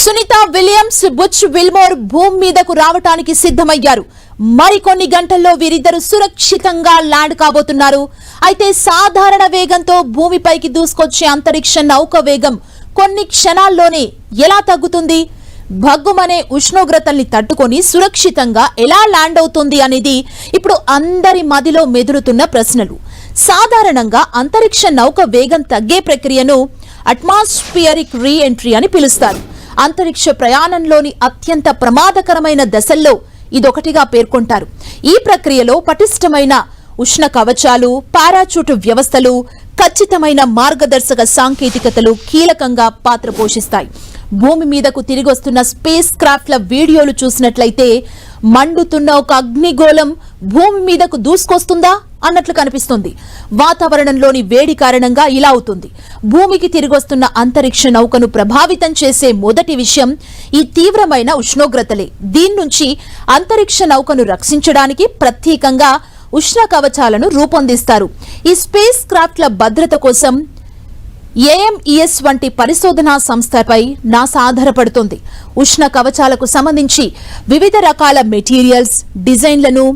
Sunitha Williams Butch Wilmore భూమి మీదకు రావటానికి సిద్ధమయ్యారు. మరికొన్ని గంటల్లో వీరిద్దరు సురక్షితంగా ల్యాండ్ కాబోతున్నారు. అయితే సాధారణ వేగంతో భూమిపైకి దూసుకొచ్చే అంతరిక్ష నౌక వేగం కొన్ని క్షణాల్లోనే ఎలా తగ్గుతుంది? భగ్గుమనే ఉష్ణోగ్రతల్ని తట్టుకొని సురక్షితంగా ఎలా ల్యాండ్ అవుతుంది అనేది ఇప్పుడు అందరి మదిలో మెదులుతున్న ప్రశ్నలు. సాధారణంగా అంతరిక్ష నౌక వేగం తగ్గే ప్రక్రియను అట్మాస్ఫియరిక్ రీ ఎంట్రీ అని పిలుస్తారు. అంతరిక్ష ప్రయాణంలోని అత్యంత ప్రమాదకరమైన దశల్లో ఇదొకటిగా పేర్కొంటారు. ఈ ప్రక్రియలో పటిష్టమైన ఉష్ణ కవచాలు పారాచూట్ వ్యవస్థలు ఖచ్చితమైన మార్గదర్శక సాంకేతికతలు కీలకంగా పాత్ర పోషిస్తాయి. భూమి మీదకు తిరిగొస్తున్న స్పేస్ క్రాఫ్ట్ల వీడియోలు చూసినట్లయితే మండుతున్న ఒక అగ్నిగోళం భూమి మీదకు దూసుకొస్తుందా? అన్నట్లు కనిపిస్తుంది. వాతావరణంలోని వేడి కారణంగా ఇలా అవుతుంది. భూమికి తిరిగొస్తున్న అంతరిక్ష నౌకను ప్రభావితం చేసే మొదటి విషయం ఈ తీవ్రమైన ఉష్ణోగ్రతలే. దీని నుంచి అంతరిక్ష నౌకను రక్షించడానికి ప్రత్యేకంగా ఉష్ణ కవచాలను రూపొందిస్తారు. ఈ స్పేస్ క్రాఫ్ట్ల భద్రత కోసం ఏఎంఈఎస్ వంటి పరిశోధనా సంస్థపై నాసా ఆధారపడుతుంది. ఉష్ణ కవచాలకు సంబంధించి వివిధ రకాల మెటీరియల్స్ డిజైన్లను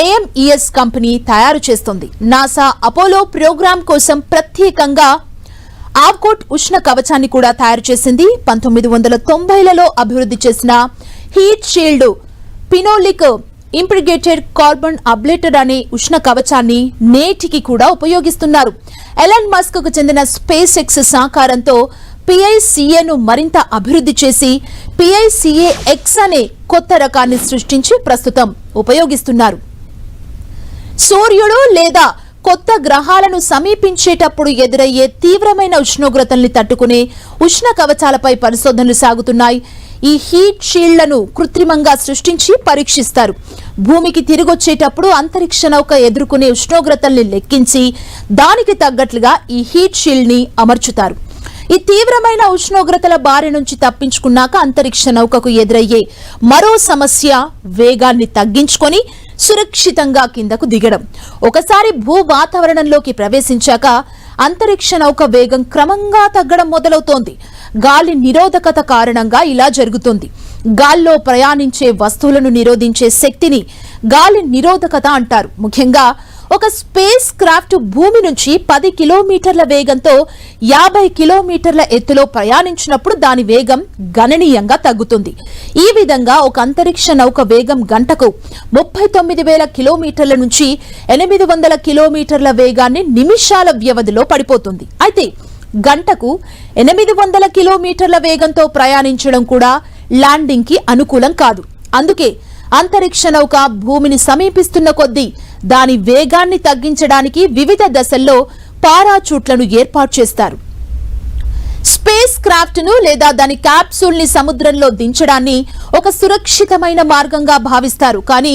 ఏఎంఈఎస్ కంపెనీ తయారు చేస్తుంది. నాసా అపోలో ప్రోగ్రాం కోసం ప్రత్యేకంగా ఆవ్కోట్ ఉష్ణ కవచాన్ని కూడా తయారు చేసింది. పంతొమ్మిది వందల తొంభైలలో అభివృద్ధి చేసిన heat shield phenolic impregnated carbon ablator అనే ఉష్ణ కవచాన్ని నేటికి కూడా ఉపయోగిస్తున్నారు. ఎలన్ మస్క్కు చెందిన స్పేస్ ఎక్స్ సహకారంతో పిఐసిఏను మరింత అభివృద్ధి చేసి పిఐసిఏ ఎక్స్ అనే కొత్త రకాన్ని సృష్టించి ప్రస్తుతం ఉపయోగిస్తున్నారు. సూర్యుడు లేదా కొత్త గ్రహాలను సమీపించేటప్పుడు ఎదురయ్యే తీవ్రమైన ఉష్ణోగ్రతల్ని తట్టుకునే ఉష్ణ కవచాలపై పరిశోధనలు సాగుతున్నాయి. ఈ హీట్ షీల్డ్లను కృత్రిమంగా సృష్టించి పరీక్షిస్తారు. భూమికి తిరిగొచ్చేటప్పుడు అంతరిక్ష నౌక ఎదుర్కొనే ఉష్ణోగ్రతల్ని లెక్కించి దానికి తగ్గట్లుగా ఈ హీట్ షీల్డ్ని అమర్చుతారు. ఈ తీవ్రమైన ఉష్ణోగ్రతల బారి నుంచి తప్పించుకున్నాక అంతరిక్ష నౌకకు ఎదురయ్యే మరో సమస్య వేగాన్ని తగ్గించుకొని సురక్షితంగా కిందకు దిగడం. ఒకసారి భూ వాతావరణంలోకి ప్రవేశించాక అంతరిక్ష నౌక వేగం క్రమంగా తగ్గడం మొదలవుతోంది. గాలి నిరోధకత కారణంగా ఇలా జరుగుతుంది. గాల్లో ప్రయాణించే వస్తువులను నిరోధించే శక్తిని గాలి నిరోధకత అంటారు. ముఖ్యంగా ఒక స్పేస్ క్రాఫ్ట్ భూమి నుంచి పది కిలోమీటర్ల వేగంతో యాభై కిలోమీటర్ల ఎత్తులో ప్రయాణించినప్పుడు దాని వేగం గణనీయంగా తగ్గుతుంది. ఈ విధంగా ఒక అంతరిక్ష నౌక వేగం గంటకు ముప్పై తొమ్మిది వేల కిలోమీటర్ల నుంచి ఎనిమిది వందల కిలోమీటర్ల వేగాన్ని నిమిషాల వ్యవధిలో పడిపోతుంది. అయితే గంటకు ఎనిమిది వందల కిలోమీటర్ల వేగంతో ప్రయాణించడం కూడా ల్యాండింగ్కి అనుకూలం కాదు. అందుకే అంతరిక్ష నౌక భూమిని సమీపిస్తున్న కొద్దీ దాని వేగాన్ని తగ్గించడానికి వివిధ దశల్లో పారాచూట్లను ఏర్పాటు చేస్తారు. స్పేస్ క్రాఫ్ట్ను లేదా దాని క్యాప్సూల్ని సముద్రంలో దించడాన్ని ఒక సురక్షితమైన మార్గంగా భావిస్తారు. కానీ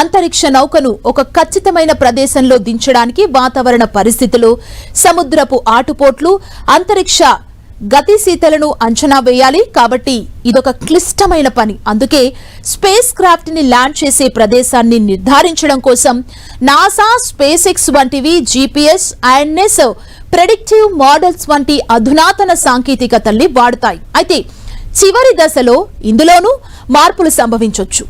అంతరిక్ష నౌకను ఒక ఖచ్చితమైన ప్రదేశంలో దించడానికి వాతావరణ పరిస్థితులు సముద్రపు ఆటుపోట్లు అంతరిక్ష గతిశీతలను అంచనా వేయాలి కాబట్టి ఇదొక క్లిష్టమైన పని. అందుకే స్పేస్ క్రాఫ్ట్ని ల్యాండ్ చేసే ప్రదేశాన్ని నిర్ధారించడం కోసం నాసా స్పేస్ ఎక్స్ వంటివి జీపీఎస్ ఐఎన్ఎస్ ప్రెడిక్టివ్ మోడల్స్ వంటి అధునాతన సాంకేతికతల్ని వాడతాయి. అయితే చివరి దశలో ఇందులోనూ మార్పులు సంభవించవచ్చు